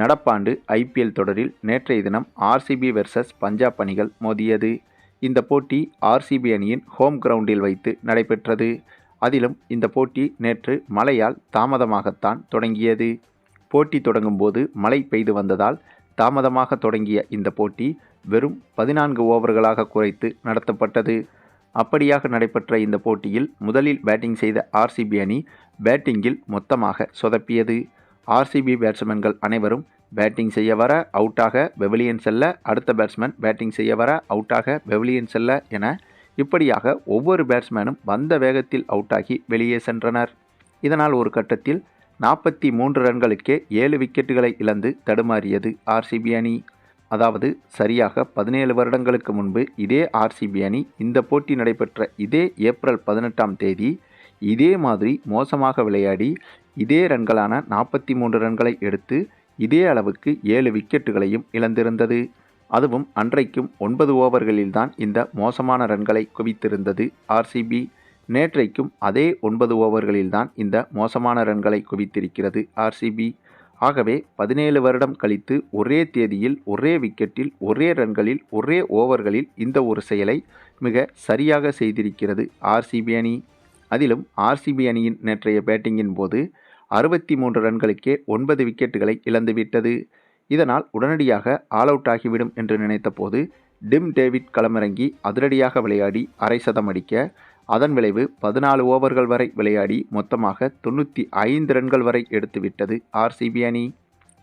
நடப்பாண்டு ஐபிஎல் தொடரில் நேற்றைய தினம் ஆர்சிபி வெர்சஸ் பஞ்சாப் அணிகள் மோதியது. இந்த போட்டி ஆர்சிபி அணியின் ஹோம் கிரவுண்டில் வைத்து நடைபெற்றது. அதிலும் இந்த போட்டி நேற்று மழையால் தாமதமாகத்தான் தொடங்கியது. போட்டி தொடங்கும் போது மழை பெய்து வந்ததால் தாமதமாக தொடங்கிய இந்த போட்டி வெறும் பதினான்கு ஓவர்களாக குறைத்து நடத்தப்பட்டது. அப்படியாக நடைபெற்ற இந்த போட்டியில் முதலில் பேட்டிங் செய்த ஆர்சிபி அணி பேட்டிங்கில் மொத்தமாக சொதப்பியது. ஆர்சிபி பேட்ஸ்மேன்கள் அனைவரும் பேட்டிங் செய்ய வர அவுட்டாக பெவிலியன் செல்ல அடுத்த பேட்ஸ்மேன் பேட்டிங் செய்ய வர அவுட்டாக பெவிலியன் செல்ல என இப்படியாக ஒவ்வொரு பேட்ஸ்மேனும் வந்த வேகத்தில் அவுட்டாகி வெளியே சென்றனர். இதனால் ஒரு கட்டத்தில் நாற்பத்தி மூன்று ரன்களுக்கே ஏழு விக்கெட்டுகளை இழந்து தடுமாறியது ஆர்சிபி அணி. அதாவது சரியாக பதினேழு வருடங்களுக்கு முன்பு இதே ஆர்சிபி அணி இந்த போட்டி நடைபெற்ற இதே ஏப்ரல் பதினெட்டாம் தேதி இதே மாதிரி மோசமாக விளையாடி இதே ரன்களான நாற்பத்தி மூன்று ரன்களை எடுத்து இதே அளவுக்கு ஏழு விக்கெட்டுகளையும் இழந்திருந்தது. அதுவும் அன்றைக்கும் ஒன்பது ஓவர்களில்தான் இந்த மோசமான ரன்களை குவித்திருந்தது ஆர்சிபி. நேற்றைக்கும் அதே ஒன்பது ஓவர்களில்தான் இந்த மோசமான ரன்களை குவித்திருக்கிறது ஆர்சிபி. ஆகவே பதினேழு வருடம் கழித்து ஒரே தேதியில் ஒரே விக்கெட்டில் ஒரே ரன்களில் ஒரே ஓவர்களில் இந்த ஒரு செயலை மிக சரியாக செய்திருக்கிறது ஆர்சிபி அணி. அதிலும் ஆர்சிபி அணியின் நேற்றைய பேட்டிங்கின் போது அறுபத்தி மூன்று ரன்களுக்கே ஒன்பது விக்கெட்டுகளை இழந்துவிட்டது இதனால் உடனடியாக ஆல் அவுட் ஆகிவிடும் என்று நினைத்தபோது டிம் டேவிட் களமிறங்கி அதிரடியாக விளையாடி அரை சதம் அடிக்க அதன் விளைவு பதினாலு ஓவர்கள் வரை விளையாடி மொத்தமாக தொண்ணூற்றி ஐந்து ரன்கள் வரை எடுத்துவிட்டது ஆர்சிபி அணி.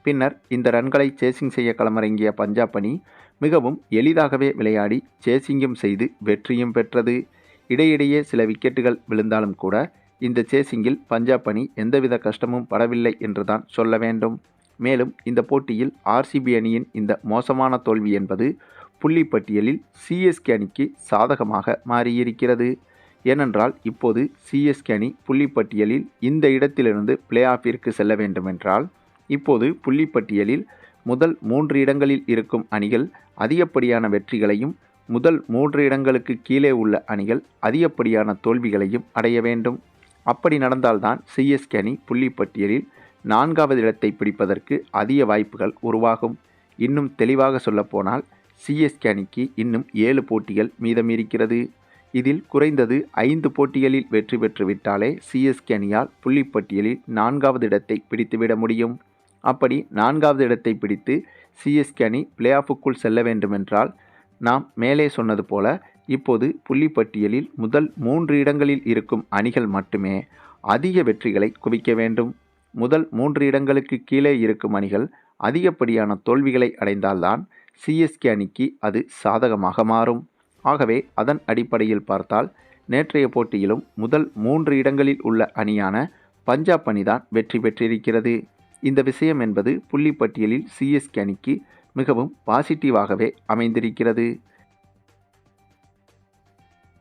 பின்னர் இந்த ரன்களை சேசிங் செய்ய களமிறங்கிய பஞ்சாப் அணி மிகவும் எளிதாகவே விளையாடி சேசிங்கும் செய்து வெற்றியும் பெற்றது. இடையிடையே சில விக்கெட்டுகள் விழுந்தாலும் கூட இந்த சேசிங்கில் பஞ்சாப் அணி எந்தவித கஷ்டமும் படவில்லை என்றுதான் சொல்ல வேண்டும். மேலும் இந்த போட்டியில் ஆர்சிபி அணியின் இந்த மோசமான தோல்வி என்பது புள்ளி பட்டியலில் சிஎஸ்கே அணிக்கு சாதகமாக மாறியிருக்கிறது. ஏனென்றால் இப்போது சிஎஸ்கே அணி புள்ளி பட்டியலில் இந்த இடத்திலிருந்து பிளே ஆஃபிற்கு செல்ல வேண்டுமென்றால் இப்போது புள்ளி பட்டியலில் முதல் மூன்று இடங்களில் இருக்கும் அணிகள் அதிகப்படியான வெற்றிகளையும் முதல் மூன்று இடங்களுக்கு கீழே உள்ள அணிகள் அதிகப்படியான தோல்விகளையும் அடைய வேண்டும். அப்படி நடந்தால்தான் சிஎஸ்கே அணி புள்ளி பட்டியலில் நான்காவது இடத்தை பிடிப்பதற்கு அதிக வாய்ப்புகள் உருவாகும். இன்னும் தெளிவாக சொல்லப்போனால் சிஎஸ்கே அணிக்கு இன்னும் ஏழு போட்டிகள் மீதம் இருக்கிறது இதில் குறைந்தது ஐந்து போட்டிகளில் வெற்றி பெற்றுவிட்டாலே சிஎஸ்கே அணியால் புள்ளிப்பட்டியலில் நான்காவது இடத்தை பிடித்துவிட முடியும். அப்படி நான்காவது இடத்தை பிடித்து சிஎஸ்கே அணி பிளே ஆஃபுக்குள் செல்ல வேண்டுமென்றால் நாம் மேலே சொன்னது போல இப்போது புள்ளிப்பட்டியலில் முதல் மூன்று இடங்களில் இருக்கும் அணிகள் மட்டுமே அதிக வெற்றிகளை குவிக்க வேண்டும். முதல் மூன்று இடங்களுக்கு கீழே இருக்கும் அணிகள் அதிகப்படியான தோல்விகளை அடைந்தால்தான் சிஎஸ்கே அணிக்கு அது சாதகமாக மாறும். ஆகவே அதன் அடிப்படையில் பார்த்தால் நேற்றைய போட்டியிலும் முதல் மூன்று இடங்களில் உள்ள அணியான பஞ்சாப் அணிதான் வெற்றி பெற்றிருக்கிறது. இந்த விஷயம் என்பது புள்ளிப்பட்டியலில் சிஎஸ்கே அணிக்கு மிகவும் பாசிட்டிவாகவே அமைந்திருக்கிறது.